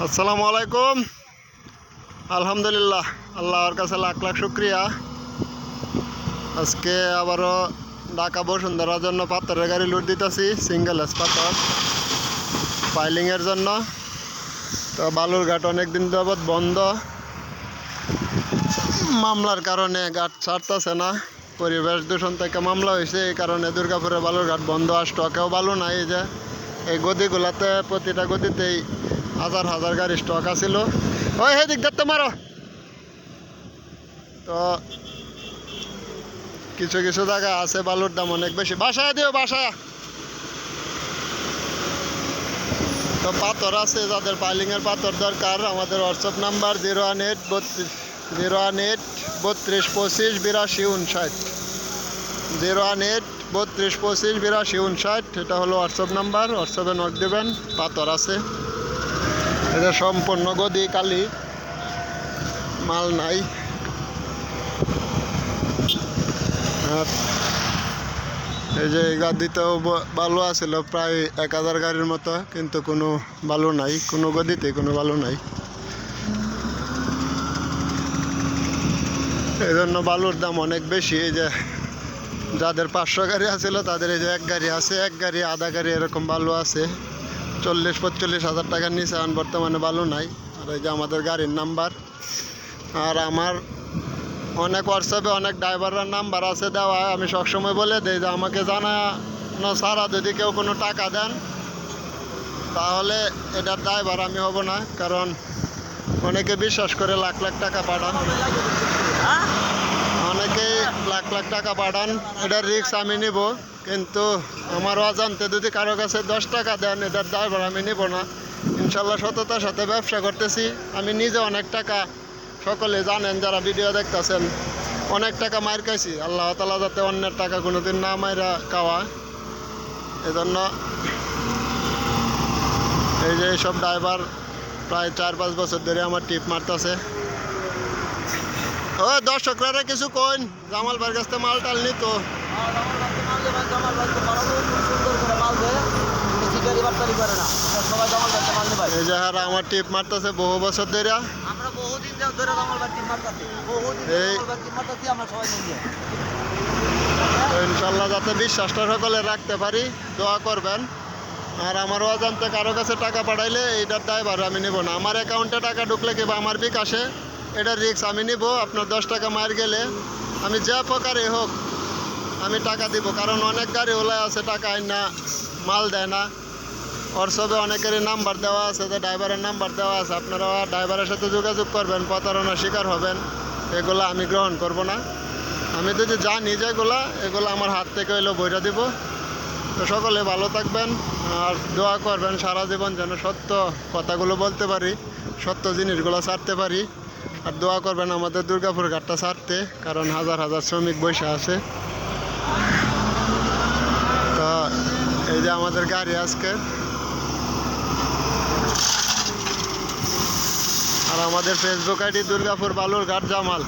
আসসালামু আলাইকুম। আলহামদুলিল্লাহ, আল্লাহর কাছে লাখ লাখ শুক্রিয়া। আজকে আবারও ঢাকা বসুন্ধরার জন্য পাথরের গাড়ি লুট দিতেছি সিঙ্গেল এস পাথর। পাইলিংয়ের জন্য। তো বালুরঘাট অনেকদিন যাবৎ বন্ধ। মামলার কারণে ঘাট ছাড়তেছে না। পরিবেশ দূষণ থেকে মামলা হয়েছে, এই কারণে দুর্গাপুরে বালুরঘাট বন্ধ। আর স্টকেও বালু নাই যে। এই গদিগুলাতে প্রতিটা গদিতেই হাজার হাজার গাড়ি স্টক আছিল। ওই হে দিক দেখতে মারো। তো কিছু কিছু জায়গা আছে বালুর দাম অনেক বেশি। বাসায় দিও, বাসায়। তো পাথর আছে, যাদের পাইলিংয়ের পাথর দরকার, আমাদের WhatsApp number zero one eight বত্রিশ জিরো ওয়ান এইট বত্রিশ পঁচিশ বিরাশি উনষাট। জিরো ওয়ান এইট বত্রিশ পঁচিশ বিরাশি উনষাট, এটা হলো হোয়াটসঅ্যাপ নাম্বার হোয়াটসঅ্যাপে নোট দেবেন, পাথর আছে। এটা সম্পূর্ণ গদি, কালি। মাল নাই। এই যে গাদিতেও বালু আছিল, প্রায় এক হাজার গাড়ির মতো, কিন্তু কোনো বালু নাই, কোনো গদিতে কোনো বালু নাই। এই জন্য বালুর দাম অনেক বেশি, এই যে যাদের পাঁচশো গাড়ি আছিল, তাদের এই যে এক গাড়ি আছে, এক গাড়ি, আধা গাড়ি এরকম বালু আছে। চল্লিশ পঁয়তাল্লিশ হাজার টাকার নিচে আন বর্তমানে ভালো নাই। আর এই যে আমাদের গাড়ির নাম্বার, আর আমার অনেক হোয়াটসঅ্যাপে অনেক ড্রাইভারের নাম্বার আছে দেওয়া আমি সবসময় বলে দিই যে আমাকে জানানো ছাড়া যদি কেউ কোনো টাকা দেন, তাহলে এটার ড্রাইভার আমি হব না। কারণ অনেকে বিশ্বাস করে লাখ লাখ টাকা পাঠান। অনেকেই লাখ লাখ টাকা পাঠান এটার রিস্ক আমি নিব। কিন্তু আমার অজান্তে যদি কারও কাছে দশ টাকা দেন, এটার ড্রাইভার আমি নিব না। ইনশাল্লাহ সততার সাথে ব্যবসা করতেছি। আমি নিজে অনেক টাকা সকলে জানেন, যারা ভিডিও দেখতেছেন, অনেক টাকা মার খাইছি। আল্লাহ তালা যাতে অন্যের টাকা কোনোদিন না মাইরা খাওয়া। এজন্য এই যে এইসব ড্রাইভার প্রায় চার পাঁচ বছর ধরে আমার টিপ মারতেছে। ও দর্শকরা কিছু কইন, জামাল ভাইয়ের কাছ থেকে মাল টাল নিত। এই যে হারা আমার টিপ মারতেছে বহু বছর ধরে। ইনশাল্লাহ যাতে বিশ্বাসটা সকলে রাখতে পারি, দোয়া করবেন। আর আমার অজান্তে কারও কাছে টাকা পাঠাইলে এইটার ড্রাইভার আমি নিব না। আমার অ্যাকাউন্টে টাকা ঢুকলে কিংবা আমার বিকাশে? এটার রিক্স আমি নিব, আপনার দশ টাকা মার গেলে। আমি যে প্রকারে হোক, আমি টাকা দিব, কারণ অনেক গাড়ি ওলাই আছে, টাকা না মাল দেয় না। ওর হোয়াটসঅ্যাপে অনেকেরই নাম্বার দেওয়া আছে, যে ড্রাইভারের নাম্বার দেওয়া আছে, আপনারা ড্রাইভারের সাথে যোগাযোগ করবেন, প্রতারণার শিকার হবেন। এগুলো আমি গ্রহণ করব না। আমি যদি জানি যেগুলা এগুলো আমার হাত থেকে হইলেও বইটা দিব। তো সকলে ভালো থাকবেন, আর দোয়া করবেন, সারা জীবন যেন সত্য কথাগুলো বলতে পারি, সত্য জিনিসগুলো ছাড়তে পারি। আর দোয়া করবেন আমাদের দুর্গাপুর ঘাটটা ছাড়তে, কারণ হাজার হাজার শ্রমিক বসে আছে। তো এই যে আমাদের গাড়ি আজকে। আর আমাদের ফেসবুক আইডি দুর্গাপুর বালুর ঘাট জামাল।